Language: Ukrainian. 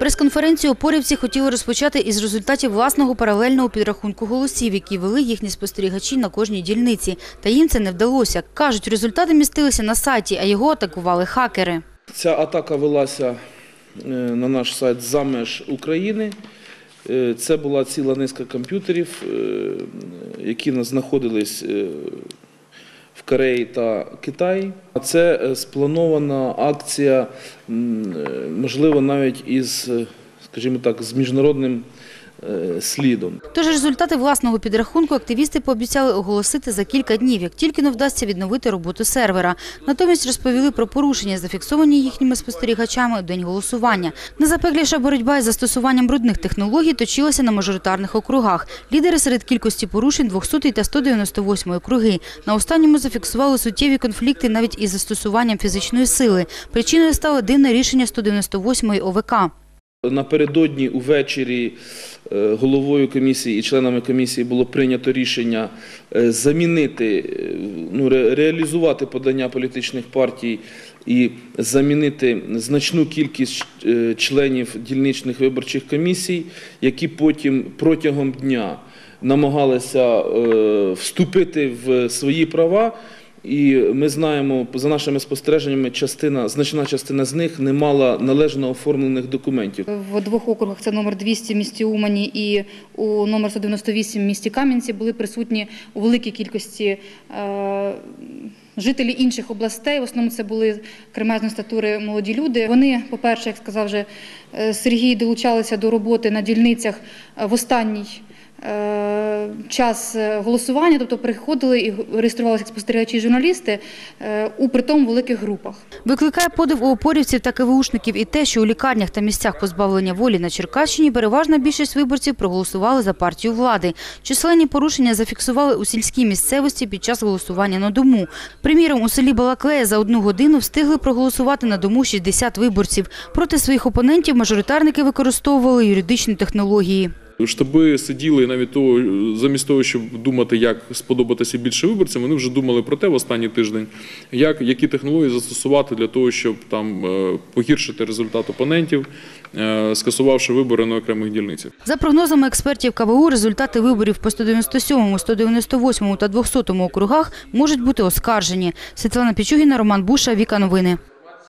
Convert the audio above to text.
Прес-конференцію опорівці хотіли розпочати із результатів власного паралельного підрахунку голосів, які вели їхні спостерігачі на кожній дільниці. Та їм це не вдалося. Кажуть, результати містилися на сайті, а його атакували хакери. Ця атака велася е, на наш сайт за меж України. Е, Це була ціла низка комп'ютерів, е, які знаходились в Кореї та Китаї. Це е, спланована акція, е, можливо, навіть із, е, скажімо так, з міжнародним слідом. Тож результати власного підрахунку активісти пообіцяли оголосити за кілька днів, як тільки не вдасться відновити роботу сервера. Натомість розповіли про порушення, зафіксовані їхніми спостерігачами у день голосування. Найзапекліша боротьба із застосуванням брудних технологій точилася на мажоритарних округах. Лідери серед кількості порушень 200 та 198 округи. На останньому зафіксували суттєві конфлікти навіть із застосуванням фізичної сили. Причиною стало дивне рішення 198 ОВК. Напередодні увечері е, головою комісії і членами комісії було прийнято рішення е, замінити, е, ну, ре- реалізувати подання політичних партій і замінити значну кількість членів дільничних виборчих комісій, які потім протягом дня намагалися вступити в свої права. І ми знаємо, за нашими спостереженнями, частина, значна частина з них не мала належно оформлених документів. В двох округах це номер 200 в місті Умані і у номер 198 в місті Кам'янці були присутні у великій кількості е, жителі інших областей. В основному це були кремезної статури молоді люди. Вони, по-перше, як сказав вже е, Сергій, долучалися до роботи на дільницях е, в останній. Е, Час е, голосування, тобто приходили і реєструвалися спостерігачі і журналісти е, у притом великих групах. Викликає подив у опорівців та КВУшників і те, що у лікарнях та місцях позбавлення волі на Черкащині переважна більшість виборців проголосували за партію влади. Численні порушення зафіксували у сільській місцевості під час голосування на дому. Приміром, у селі Балаклея за одну годину встигли проголосувати на дому 60 виборців. Проти своїх опонентів мажоритарники використовували юридичні технології. Штаби сиділи навіть того, замість того, щоб думати, як сподобатися більше виборцям, вони вже думали про те в останній тиждень, як, які технології застосувати для того, щоб там е, погіршити результат опонентів, е, скасувавши вибори на окремих дільницях. За прогнозами експертів КВУ, результати виборів по 197, 198 та 200 округах можуть бути оскаржені. Світлана Пічугіна, Роман Буша, Віка Новини.